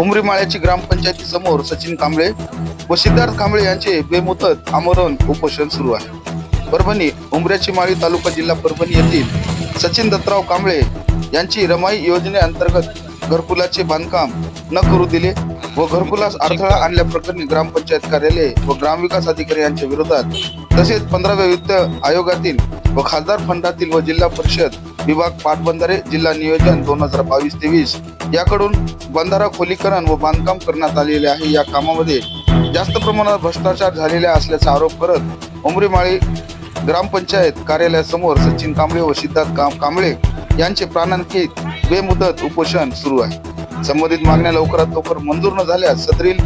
उमरीमाळ्याची ग्रामपंचायती समोर सचिन कांबळे व सिद्धार्थ कांबळे यांचे बेमुदत आमरण उपोषण सुरू आहे. परभणी उमऱ्याची माळी तालुका जिल्हा परभणी येथील सचिन दत्तराव कांबळे यांची रमाई योजनेअंतर्गत घरकुलाचे बांधकाम न करू दिले व घरकुलास अडथळा आणल्याप्रकरणी ग्रामपंचायत कार्यालय व ग्रामविकास अधिकारी यांच्या विरोधात तसेच पंधराव्या वित्त आयोगातील व खासदार फंडातील व जिल्हा परिषद विभाग पाटबंधारे जिल्हा नियोजन दोन हजार बावीस तेवीस याकडून बंधारा खोलीकरण व बांधकाम करण्यात आलेले आहे. या कामामध्ये जास्त प्रमाणात भ्रष्टाचार झालेला असल्याचा आरोप करत उमरीमाळी ग्रामपंचायत कार्यालयासमोर सचिन कांबळे व सिद्धार्थ काम कांबळे यांचे प्राणांकित बेमुदत उपोषण सुरू आहे. संबंधित मागण्या लवकरात लवकर मंजूर न झाल्यास सदरील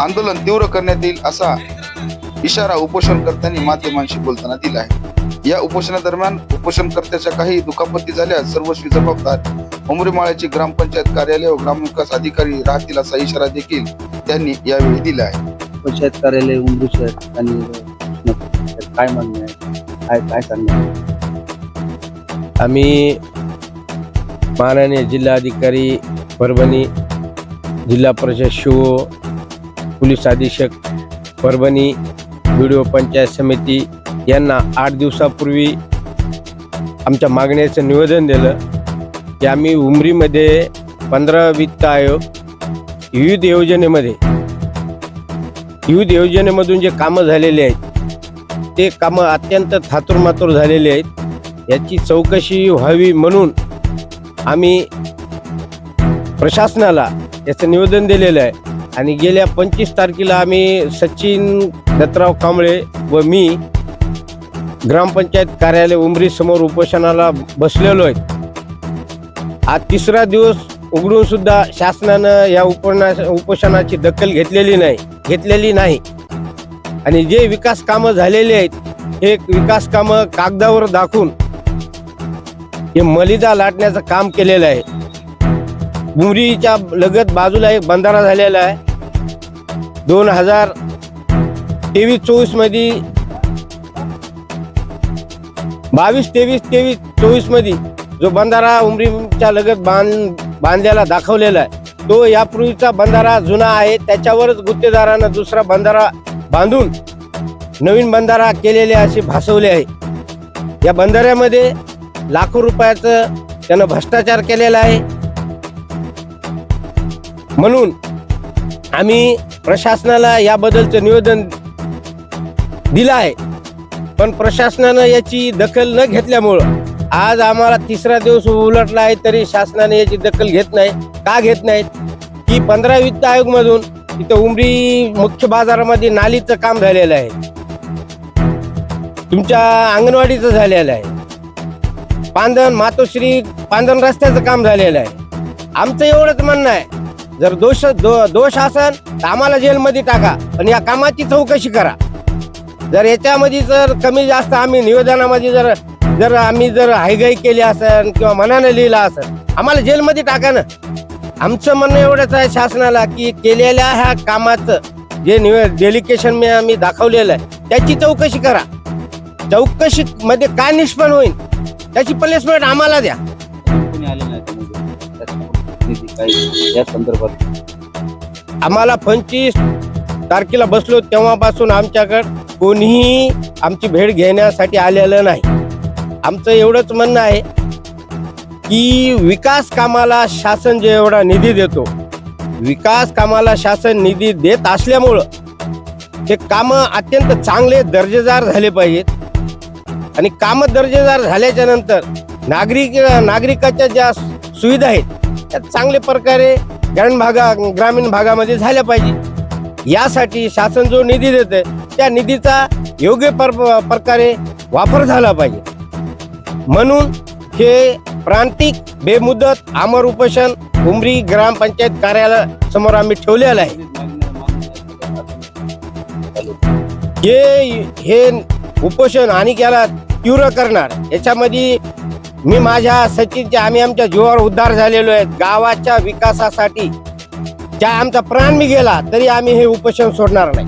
आंदोलन तीव्र करण्यात येईल असा इशारा उपोषणकर्त्यांनी माध्यमांशी बोलताना दिला आहे. या उपोषणादरम्यान उपोषणकर्त्याच्या काही दुखापती झाल्यास सर्वस्वी जबाबदार. उमरीमाळ्याची ग्रामपंचायत कार्यालय व ग्रामविकास अधिकारी राहतील असा इशारा देखील त्यांनी यावेळी दिला आहे. पंचायत कार्यालय उमरू शहर आणि काय मागणी आहे? काय काय सांगणार? आम्ही माननीय जिल्हाधिकारी परभणी जिल्हा परिषद शिव पोलीस अधीक्षक परभणी व्हिडिओ पंचायत समिती यांना आठ दिवसापूर्वी आमच्या मागण्याचं निवेदन दिलं की आम्ही उमरीमध्ये पंधरा वित्त आयोग विविध योजनेमध्ये विविध योजनेमधून जे कामं झालेले आहेत ते कामं अत्यंत थातुरमातुर झालेले आहेत. याची चौकशी व्हावी म्हणून आम्ही प्रशासनाला याचं निवेदन दिलेलं आहे. आणि गेल्या पंचवीस तारखेला आम्ही सचिन दत्तराव कांबळे व मी ग्रामपंचायत कार्यालय उमरी समोर उपोषणाला बसलेलो आहे. आज तिसरा दिवस उघडून सुद्धा शासनानं या उपोषणा उपोषणाची दखल घेतलेली नाही घेतलेली नाही. आणि जे विकास कामं झालेली आहेत हे विकास कामं कागदावर दाखवून हे मलिदा लाटण्याचं काम केलेलं आहे. बुमरीच्या लगत बाजूला एक बंधारा झालेला आहे. दोन हजार तेवीस चोवीसमध्ये बावीस तेवीस तेवीस चोवीसमध्ये जो बंधारा उमरीच्या लगत बांध बांधलेला दाखवलेला आहे तो यापूर्वीचा बंधारा जुना आहे. त्याच्यावरच गुत्तेदारानं दुसरा बंधारा बांधून नवीन बंधारा केलेले असे भासवले आहे. या बंधाऱ्यामध्ये लाखो रुपयाचं त्यानं भ्रष्टाचार केलेला आहे. म्हणून आम्ही प्रशासनाला याबद्दलचं निवेदन दिलं आहे. पण प्रशासनानं याची दखल न घेतल्यामुळं आज आम्हाला तिसरा दिवस उलटला आहे तरी शासनाने याची दखल घेत नाही. का घेत नाहीत की पंधरा वित्त आयोग मधून इथं उमरी मुख्य बाजारामध्ये नालीचं काम झालेलं आहे. तुमच्या अंगणवाडीचं झालेलं आहे. पांधन मातोश्री पांधन रस्त्याचं काम झालेलं आहे. आमचं एवढंच म्हणणं आहे. जर दोष दो, दोष असेल तर आम्हाला जेलमध्ये टाका. पण या कामाची चौकशी करा. जर याच्यामध्ये जर कमी जास्त आम्ही निवेदनामध्ये जर जर आम्ही जर हायगाई केली असेल किंवा मनाने लिहिलं असेल आम्हाला जेलमध्ये टाका ना. आमचं म्हणणं एवढंच आहे शासनाला की केलेल्या ह्या कामाचं जे निवे डेलिकेशन मी आम्ही दाखवलेलं आहे त्याची चौकशी करा. चौकशी मध्ये काय निष्पन्न होईल त्याची प्लेसमेंट आम्हाला द्या. म्हणजे? या संदर्भात. आम्हाला पंचवीस तारखेला बसलो तेव्हापासून आमच्याकडे कोणीही आमची भेट घेण्यासाठी आलेलं नाही. आमचं एवढंच म्हणणं आहे की विकास कामाला शासन जे एवढा निधी देतो विकास कामाला शासन निधी देत असल्यामुळं ते कामं अत्यंत चांगले दर्जेदार झाले पाहिजेत. आणि कामं दर्जेदार झाल्याच्यानंतर नागरिक नागरिकाच्या ज्या सुविधा आहेत त्या चांगल्या प्रकारे ग्रामीण भागा ग्रामीण भागामध्ये झाल्या पाहिजे यासाठी शासन जो निधी देते त्या निधीचा योग्य पर प्रकारे वापर झाला पाहिजे. म्हणून हे प्रांतिक बेमुदत आमर उपोषण उमरी ग्रामपंचायत कार्यालय समोर आम्ही ठेवलेलं आहे. हे हे उपोषण आणि याला तीव्र करणार. याच्यामध्ये मी माझ्या सचिनच्या आम्ही आमच्या जीवावर उद्धार झालेलो आहे. गावाच्या विकासासाठी ज्या आमचा प्राण मी गेला तरी आम्ही हे उपोषण सोडणार नाही.